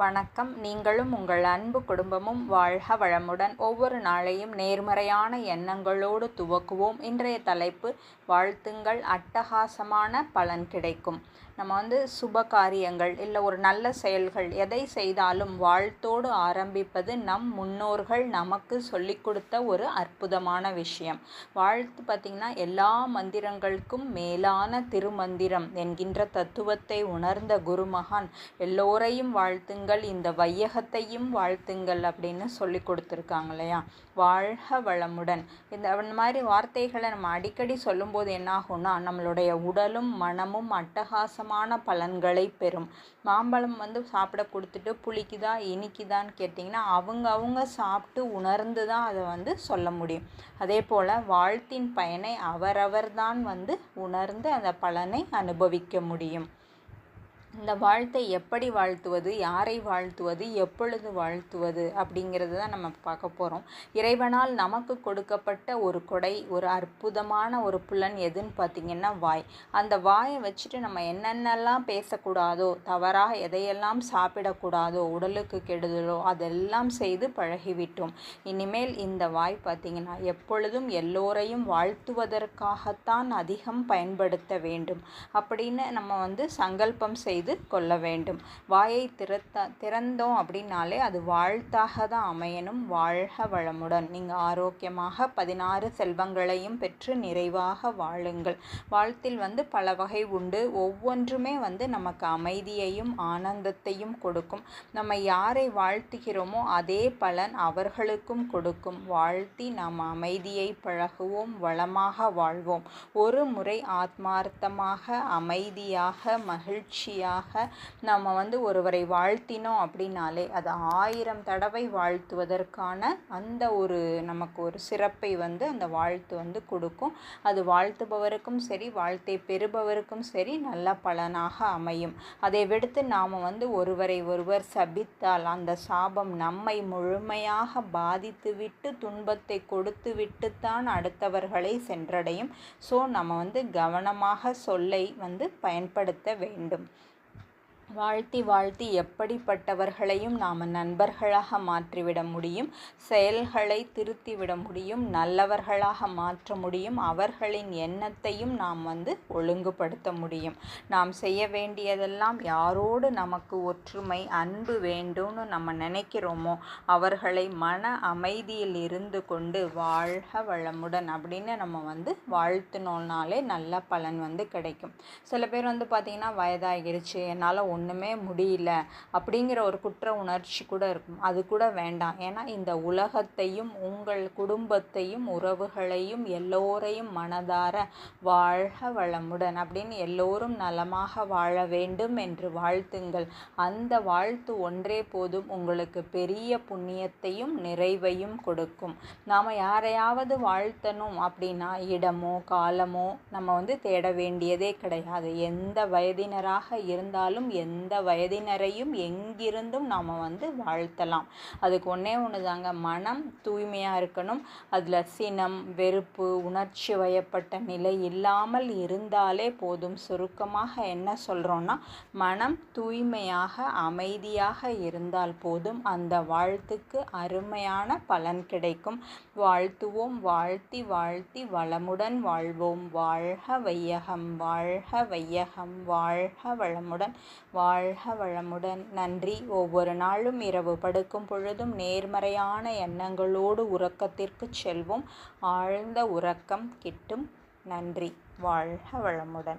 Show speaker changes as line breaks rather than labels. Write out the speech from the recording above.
வணக்கம். நீங்களும் உங்கள் அன்பு குடும்பமும் வாழ்க வளமுடன். ஒவ்வொரு நாளையும் நேர்மறையான எண்ணங்களோடு துவக்குவோம். இன்றைய தலைப்பு வாழ்த்துங்கள். அட்டகாசமான பலன் கிடைக்கும். நம்ம வந்து சுப காரியங்கள் இல்லை ஒரு நல்ல செயல்கள் எதை செய்தாலும் வாழ்த்தோடு ஆரம்பிப்பது நம் முன்னோர்கள் நமக்கு சொல்லி கொடுத்த ஒரு அற்புதமான விஷயம். வாழ்த்து பார்த்திங்கன்னா எல்லா மந்திரங்களுக்கும் மேலான திருமந்திரம் என்கின்ற தத்துவத்தை உணர்ந்த குருமகான் எல்லோரையும் வாழ்த்துங்கள். இந்த வையகத்தையும் வாழ்த்துங்கள் அப்படின்னு சொல்லி கொடுத்துருக்காங்க இல்லையா? வாழ்க வளமுடன். இந்த அந்த மாதிரி வார்த்தைகளை நம்ம அடிக்கடி சொல்லும்போது என்னாகும்னா நம்மளுடைய உடலும் மனமும் அட்டகாசமான பலன்களை பெறும். மாம்பழம் வந்து சாப்பிட கொடுத்துட்டு புளிக்குதா இனிக்குதான்னு கேட்டிங்கன்னா அவங்க அவங்க சாப்பிட்டு உணர்ந்து தான் அதை வந்து சொல்ல முடியும். அதே போல் வாழ்த்தின் பயனை அவரவர் தான் வந்து உணர்ந்து அந்த பலனை அனுபவிக்க முடியும். இந்த வாழ்த்தை எப்படி வாழ்த்துவது யாரை வாழ்த்துவது எப்பொழுது வாழ்த்துவது அப்படிங்கிறது தான் நம்ம பார்க்க போகிறோம் இறைவனால் நமக்கு கொடுக்கப்பட்ட ஒரு கொடை ஒரு அற்புதமான ஒரு புலன் எதுன்னு பார்த்திங்கன்னா வாய். அந்த வாயை வச்சுட்டு நம்ம என்னென்னலாம் பேசக்கூடாதோ தவறாக எதையெல்லாம் சாப்பிடக்கூடாதோ உடலுக்கு கெடுதலோ அதெல்லாம் செய்து பழகிவிட்டோம். இனிமேல் இந்த வாய் பார்த்திங்கன்னா எப்பொழுதும் எல்லோரையும் வாழ்த்துவதற்காகத்தான் அதிகம் பயன்படுத்த வேண்டும். அப்படின்னு நம்ம வந்து சங்கல்பம் செய்து செய்து கொள்ள வேண்டும். வாயை திறத்த திறந்தோம் அப்படின்னாலே அது வாழ்த்தாக தான் அமையணும். வாழ்க வளமுடன். நீங்கள் ஆரோக்கியமாக பதினாறு செல்வங்களையும் பெற்று நிறைவாக வாழுங்கள். வாழ்த்தில் வந்து பல வகை உண்டு. ஒவ்வொன்றுமே வந்து நமக்கு அமைதியையும் ஆனந்தத்தையும் கொடுக்கும். நம்ம யாரை வாழ்த்துகிறோமோ அதே பலன் அவர்களுக்கும் கொடுக்கும். வாழ்த்தி நாம் அமைதியை பழகுவோம் வளமாக வாழ்வோம். ஒரு முறை ஆத்மார்த்தமாக அமைதியாக மகிழ்ச்சியாக நம்ம வந்து ஒருவரை வாழ்த்தினோம் அப்படின்னாலே அது ஆயிரம் தடவை வாழ்த்துவதற்கான அந்த ஒரு நமக்கு ஒரு சிறப்பை வந்து அந்த வாழ்த்து வந்து கொடுக்கும். அது வாழ்த்துபவருக்கும் சரி வாழ்த்தை பெறுபவருக்கும் சரி நல்ல பலனாக அமையும். அதை விடுத்து நாம் வந்து ஒருவரை ஒருவர் சபித்தால் அந்த சாபம் நம்மை முழுமையாக பாதித்துவிட்டு துன்பத்தை கொடுத்து விட்டுத்தான் அடுத்தவர்களை சென்றடையும். ஸோ நம்ம வந்து கவனமாக சொல்லை வந்து பயன்படுத்த வேண்டும். வாழ்த்தி வாழ்த்தி எப்படிப்பட்டவர்களையும் நாம் நண்பர்களாக மாற்றிவிட முடியும் செயல்களை திருத்திவிட முடியும் நல்லவர்களாக மாற்ற முடியும் அவர்களின் எண்ணத்தையும் நாம் வந்து ஒழுங்குபடுத்த முடியும். நாம் செய்ய வேண்டியதெல்லாம் யாரோடு நமக்கு ஒற்றுமை அன்பு வேண்டும்னு நம்ம நினைக்கிறோமோ அவர்களை மன அமைதியில் இருந்து கொண்டு வாழ்க வளமுடன் அப்படின்னு நம்ம வந்து வாழ்த்தினோம்னாலே நல்ல பலன் வந்து கிடைக்கும். சில பேர் வந்து பார்த்திங்கன்னா வயதாகிருச்சு என்னால் ஒன்றுமே முடியல அப்படிங்கிற ஒரு குற்ற உணர்ச்சி கூட இருக்கும். அது கூட வேண்டாம். ஏன்னா இந்த உலகத்தையும் உங்கள் குடும்பத்தையும் உறவுகளையும் எல்லோரையும் மனதார வாழ்க வளமுடன் அப்படின்னு எல்லோரும் நலமாக வாழ வேண்டும் என்று வாழ்த்துங்கள். அந்த வாழ்த்து ஒன்றே போதும் உங்களுக்கு பெரிய புண்ணியத்தையும் நிறைவையும் கொடுக்கும். நாம் யாரையாவது வாழ்த்தணும் அப்படின்னா இடமோ காலமோ நம்ம வந்து தேட வேண்டியதே கிடையாது. எந்த வயதினராக இருந்தாலும் எந்த வயதினரையும் எங்கிருந்தும் நாம் வந்து வாழ்த்தலாம். அதுக்கு ஒன்றே ஒன்று தாங்க மனம் தூய்மையாக இருக்கணும். அதில் சினம் வெறுப்பு உணர்ச்சி வயப்பட்ட நிலை இல்லாமல் இருந்தாலே போதும். சுருக்கமாக என்ன சொல்கிறோன்னா மனம் தூய்மையாக அமைதியாக இருந்தால் போதும். அந்த வாழ்த்துக்கு அருமையான பலன் கிடைக்கும். வாழ்த்துவோம் வாழ்த்தி வாழ்த்தி வளமுடன் வாழ்வோம். வாழ்க வையகம் வாழ்க வையகம் வாழ்க வளமுடன் வாழ்க வளமுடன். நன்றி. ஒவ்வொரு நாளும் இரவு படுக்கும் பொழுதும் நேர்மறையான எண்ணங்களோடு உறக்கத்திற்கு செல்வோம். ஆழ்ந்த உறக்கம் கிட்டும். நன்றி. வாழ்க வளமுடன்.